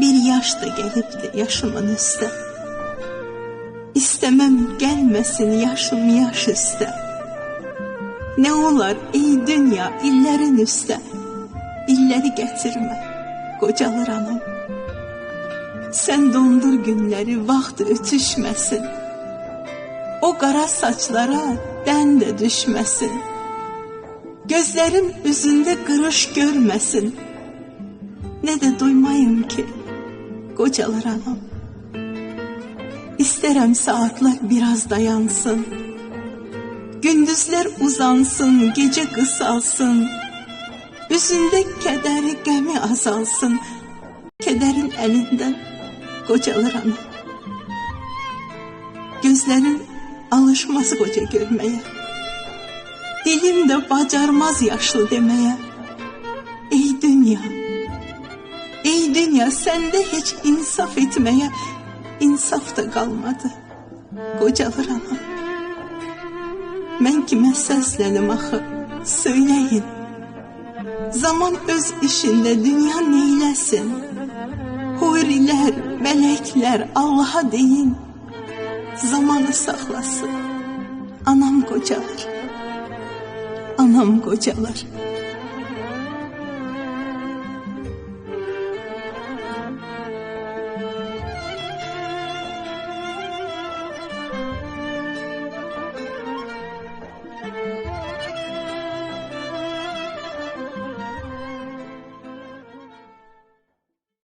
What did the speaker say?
Bir yaş da gelipdi yaşımın üstə. İstemem gelmesin yaşım yaş üstə. Ne olar ey dünya illerin üstə. İlleri getirme, qocalır anam. Sen dondur günleri vaxt ötüşmesin. O qara saçlara dən də düşməsin. Gözlerim üzünde qırış görmesin. Ne de duymayım ki qocalır anam. İsterem saatler biraz dayansın. Gündüzler uzansın, gece kısalsın. Üzünde kederi, gemi azalsın. Kederin elinden qocalır anam. Gözlerin alışmaz koca görmeye. Dilim de bacarmaz yaşlı demeye. Ey dünya, ey dünya sende hiç insaf etmeye insaf da kalmadı. Qocalır anam. Mən kimə səslənəm axı? Söyləyin. Zaman öz işində dünya neyləsin? Hurilər, mələklər Allaha deyin. Zamanı saxlasın. Anam qocalır. Anam qocalar.